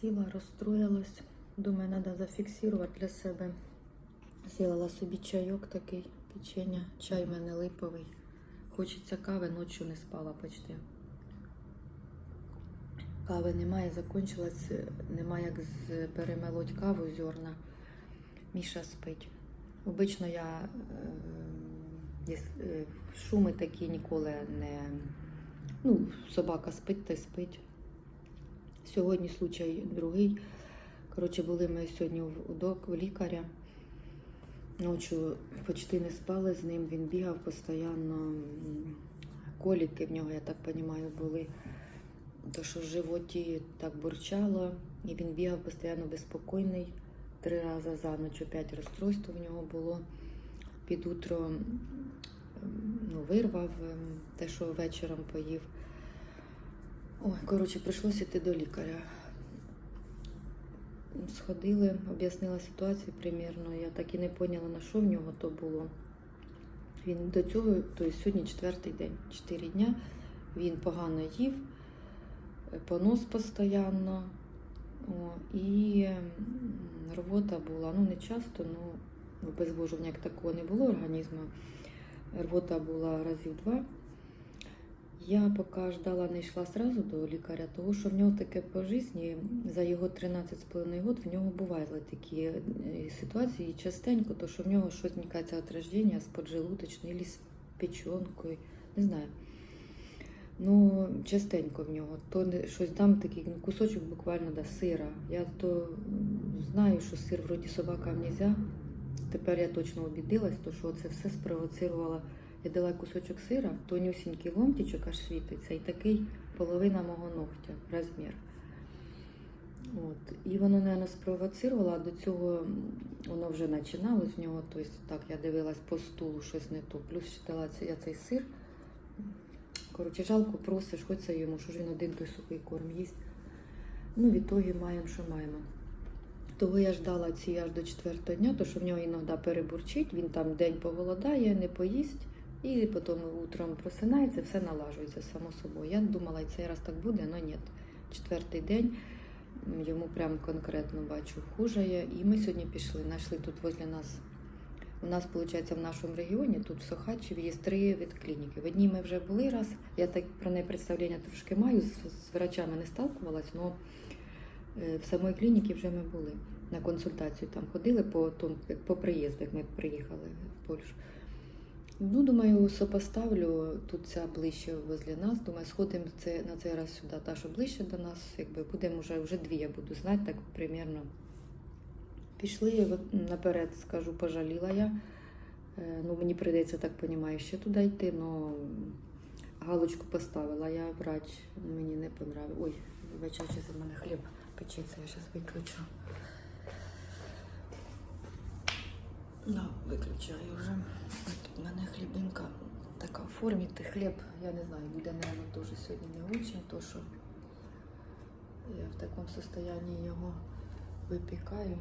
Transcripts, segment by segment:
Сіла, розстроїлась. Думаю, треба зафіксувати для себе. Зробила собі чайок такий, печення. Чай в мене липовий. Хочеться кави, ночі не спала почти. Кави немає, закончилась, немає як перемелоть каву зерна. Міша спить. Обично я е, е, шуми такі ніколи не. Ну, собака спить та й спить. Сьогодні случай другий. Коротше, були ми сьогодні у док, у лікаря. Ночі почти не спали з ним, він бігав постійно. Коліки в нього, я так розумію, були. То, що в животі так бурчало, і він бігав постійно безпокійний. Три рази за ніч опять розстройство в нього було. Під утро ну, вирвав те, що вечором поїв. Ой, коротше, прийшлося йти до лікаря. Сходили, об'яснила ситуацію примірно. Я так і не поняла, на що в нього то було. Він до цього, тобто сьогодні четвертий день, чотири дня. Він погано їв, понос постійно. О, і рвота була, ну не часто, ну обезвожування як такого не було організму. Рвота була разів два. Я поки ждала, не йшла сразу до лікаря, тому що в нього таке по житті, за його 13,5 років в нього бувають такі е, ситуації частенько, то що в нього щось зникається від з поджелудочною з печінкою, не знаю. Ну, частенько в нього. То щось дам такий ну, кусочок буквально до сира. Я то знаю, що сир вроді собакам не можна. Тепер я точно обідилась, то що це все спровоцирувало. Я дала кусочок сира, тонюсінький ломтичок аж світиться, і такий половина мого ногтя розмір. От. І воно, мабуть, спровоцирувало, а до цього воно вже починалось в нього. Тобто так я дивилась по стулу, щось не то. Плюс ще дала я цей сир. Коротше, жалко просиш, хоч це йому, що ж він один той сухий корм їсть. Ну, в ітогі маємо, що маємо. Того я ждала ці аж до четвертого дня, то що в нього іноді перебурчить, він там день поголодає, не поїсть, і потім утром просинається, все налажується само собою. Я думала, цей раз так буде, але ні. Четвертий день йому прям конкретно бачу хужає. І ми сьогодні пішли, знайшли тут возле нас. У нас, виходить, в нашому регіоні, тут в Сохачеві, є три ветклініки. В одній ми вже були раз, я так про неї представлення трошки маю, з, з врачами не сталкувалась, але в самої клініці вже ми були на консультацію. Там ходили по тому, по приїзду, як ми приїхали в Польщу. Ну, думаю, сопоставлю тут ця ближче возле нас. Думаю, сходимо це, на цей раз сюди, та, що ближче до нас, якби будемо вже, вже дві, я буду знати, так примірно. Пішли наперед, скажу, пожаліла я. Е, Ну, мені прийдеться, так розумію, ще туди йти, але галочку поставила. Я врач, мені не понравив. Ой, вибачайте, за мене хліб печеться, я зараз виключу. Да, виключаю вже. Тут в мене хлібинка така в формі. Ти хліб, я не знаю, буде, мабуть, дуже сьогодні не очень, то що я в такому состоянии його випікаю.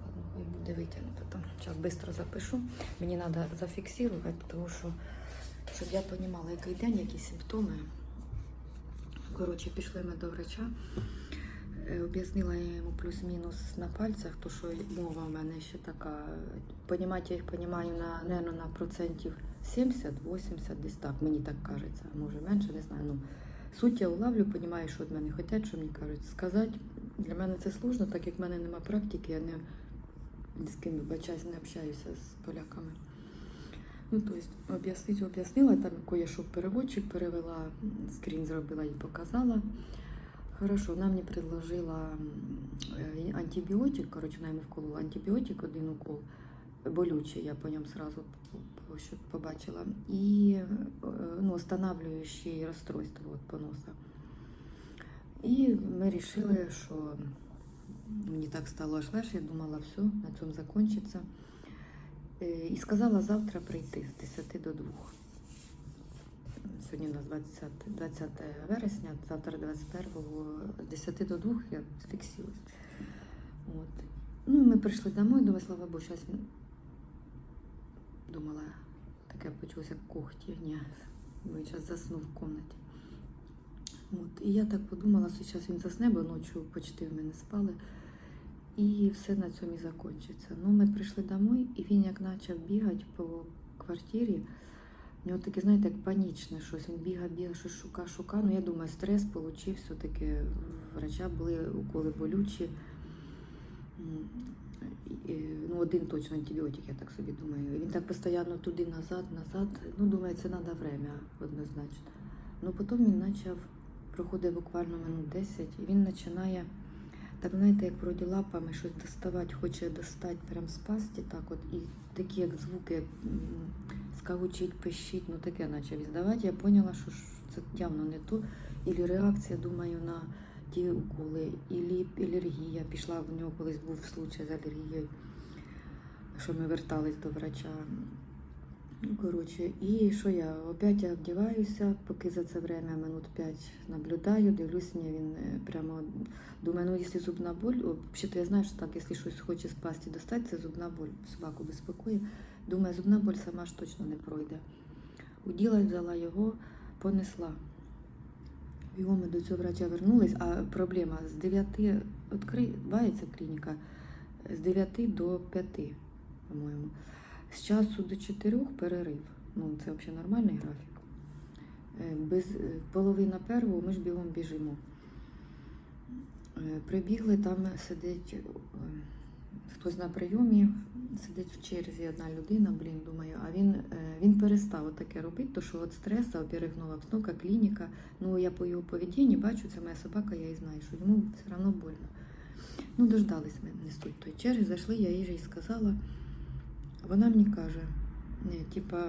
Ладно, хай буде витягнуто там. Зараз швидко запишу. Мені треба зафіксувати, тому що, щоб я розуміла, який день, які симптоми. Коротше, пішли ми до врача. Е, Об'яснила я йому плюс-мінус на пальцях, то що мова в мене ще така. Понімати я їх понімаю на, наверно, на процентів 70-80, десь так, мені так кажеться, може менше, не знаю. Ну, суть я улавлю, понімаю, що від мене хочуть, що мені кажуть. Сказати для мене це сложно, так як в мене немає практики, я не з ким вибачаюсь, не общаюся з поляками. Ну, тобто, об'яснити об'яснила, там кое-що переводчик перевела, скрін зробила і показала. Хорошо, вона мені предложила м, е, антибіотик, коротше, вона йому вколола антибіотик, один укол, болючий, я по ньому сразу побачила. І е, ну, останавливаючий розстройство от, поноса. І ми вирішили, що мені так стало аж легше, я думала, все, на цьому закінчиться. Е, І сказала завтра прийти з 10 до 2. Сьогодні у нас 20, 20 вересня, завтра 21-го, з 10 до 2 я фіксуюсь. От. Ну, ми прийшли домой, думаю, слава Богу, зараз думала, таке почулося як когті. Він зараз заснув в кімнаті. От. І я так подумала, що зараз він засне, бо ночі почти ми не спали. І все на цьому і закінчиться. Ну, ми прийшли домой, і він як почав бігати по квартирі. У нього таке, знаєте, як панічне щось. Він бігав, бігав, щось шука, шука. Ну, я думаю, стрес отримав, все-таки врача були уколи болючі. Ну, один точно антибіотик, я так собі думаю. Він так постійно туди, назад, назад. Ну, думаю, це треба время однозначно. Ну, потім він почав, проходить буквально минут 10, і він починає, так знаєте, як вроді лапами щось доставати, хоче достати прям з пасті, так от, і такі як звуки, як скавучить, пищить, ну таке почав іздавати. Я поняла, що це явно не то. Ілі реакція, думаю, на ті уколи, ілі алергія. Пішла в нього колись був случай з алергією, що ми вертались до врача. Ну, коротше, і що я? Опять я вдіваюся, поки за це время минут 5 наблюдаю, дивлюсь, ні, він е, прямо думаю, ну якщо зубна боль, взагалі я знаю, що так, якщо щось хоче з пасті достати, це зубна боль, собаку безпокоїть. Думаю, зубна боль сама ж точно не пройде. Уділа, взяла його, понесла. Його ми до цього врача вернулись, а проблема з 9 відкривається клініка з 9 до 5, по-моєму. З часу до 4 перерив. Ну, це взагалі нормальний графік. Е, Без е, половина первого ми ж бігом біжимо. Е, Прибігли, там сидить хтось на прийомі, сидить в черзі одна людина, блін, думаю, а він, він перестав таке робити, то що від стресу, во-первых, обстановка, клініка. Ну, я по його поведінні бачу, це моя собака, я і знаю, що йому все одно больно. Ну, дождались ми не суть той черги, зайшли, я й сказала. Вона мені каже, типа,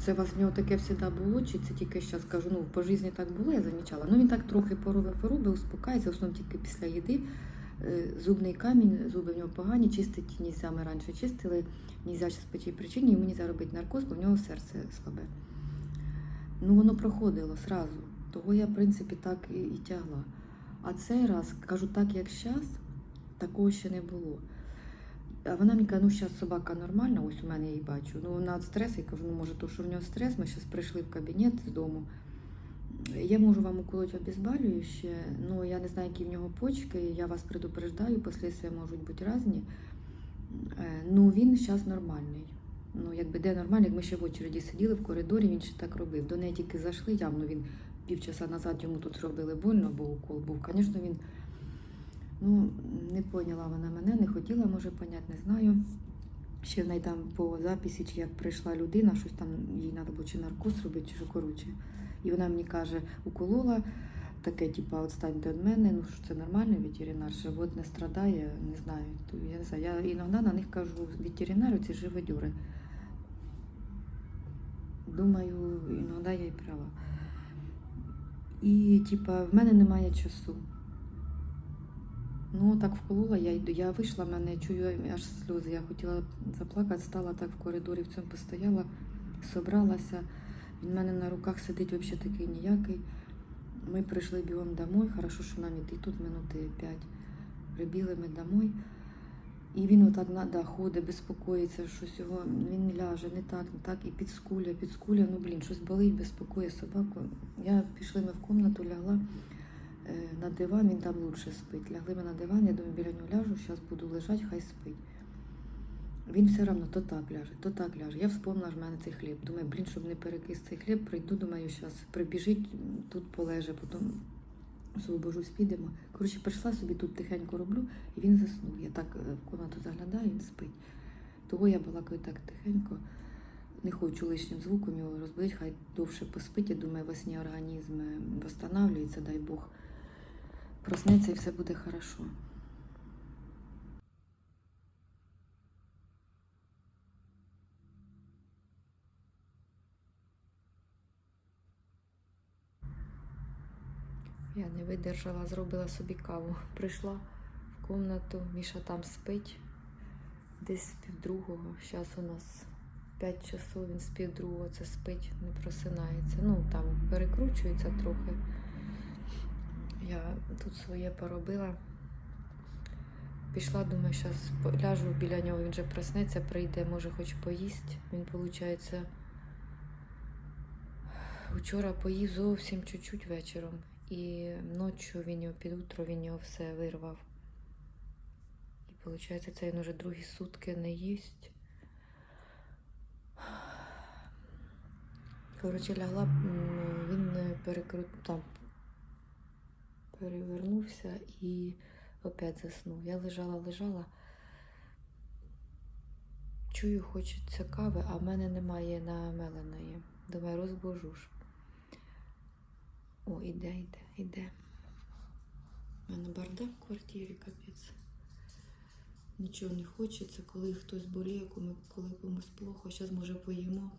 це у вас в нього таке завжди було, чи це тільки зараз кажу, ну по житті так було, я замічала. Ну він так трохи поробив поробив, успокається, в основному тільки після їди. Е, Зубний камінь, зуби в нього погані, чистити нельзя, ми раніше чистили, нельзя зараз по цій причині, йому нельзя робити наркоз, бо в нього серце слабе. Ну воно проходило сразу. Того я, в принципі, так і, і тягла. А цей раз, кажу, так як зараз, такого ще не було. Вона мені каже, ну зараз собака нормальна, ось у мене я її бачу. Ну вона від стресу, я кажу, ну може, то, що в нього стрес, ми зараз прийшли в кабінет з дому. Я можу вам уколоть обезболююче, ну я не знаю, які в нього почки, я вас предупреждаю, последствия можуть бути різні. Е, Ну він зараз нормальний. Ну, якби де нормально, як ми ще в очереді сиділи в коридорі, він ще так робив. До неї тільки зайшли, явно він півчаса назад йому тут зробили больно, бо укол був. Звісно, він ну, не поняла вона мене, не хотіла, може поняти, не знаю. Ще в неї там по записі, чи як прийшла людина, щось там їй треба було чи наркоз робити, чи що коротше. І вона мені каже, уколола, таке, типа, відстаньте від мене, ну що це нормальний ветеринар, живот не страдає, не знаю. Я не знаю. Я іноді на них кажу, ветеринари ці живодьори. Думаю, іноді я й права. І, типа, в мене немає часу. Ну, так вколола, я йду. Я вийшла, мене чую аж сльози. Я хотіла заплакати, стала так в коридорі в цьому постояла, собралася. Він в мене на руках сидить взагалі такий ніякий. Ми прийшли бігом домой. Хорошо, що нам іти тут минути п'ять. Прибігли ми домой. І він отак да, ходить, безпокоїться, щось його, він ляже, не так, не так, і підскуля, підскуля, ну блін, щось болить, безпокоїть собаку. Я пішли ми в кімнату, лягла на диван, він там лучше спить. Лягли ми на диван, я думаю, біля нього ляжу, зараз буду лежати, хай спить. Він все одно то так ляже, то так ляже. Я вспомнила ж в мене цей хліб. Думаю, блін, щоб не перекис цей хліб, прийду, думаю, зараз прибіжить, тут полеже, потім освобожусь, підемо. Коротше, прийшла собі тут тихенько роблю, і він заснув. Я так е, в кімнату заглядаю, він спить. Того я балакаю так тихенько, не хочу лишнім звуком його розбудити, хай довше поспить. Я думаю, во сні організм е, восстанавлюється, дай Бог. Проснеться і все буде хорошо. Я не видержала, зробила собі каву. Прийшла в кімнату, Міша там спить десь з півдругого. Зараз у нас 5 часов, він з півдругого це спить, не просинається. Ну, там перекручується трохи. Я тут своє поробила. Пішла, думаю, зараз ляжу біля нього, він вже проснеться, прийде, може хоч поїсть. Він, виходить, Вчора поїв зовсім чуть-чуть вечором. І ночі він його під утро він його все вирвав. І виходить, це він уже другі сутки не їсть. Коротше, лягла, він перекрут... там, перевернувся і опять заснув. Я лежала, лежала. Чую, хочеться кави, а в мене немає намеленої. Думаю, розбужу ж. О, іде, іде, іде. У мене бардак в квартирі, капець. Нічого не хочеться, коли хтось боліє, коли комусь плохо. Зараз може поїмо.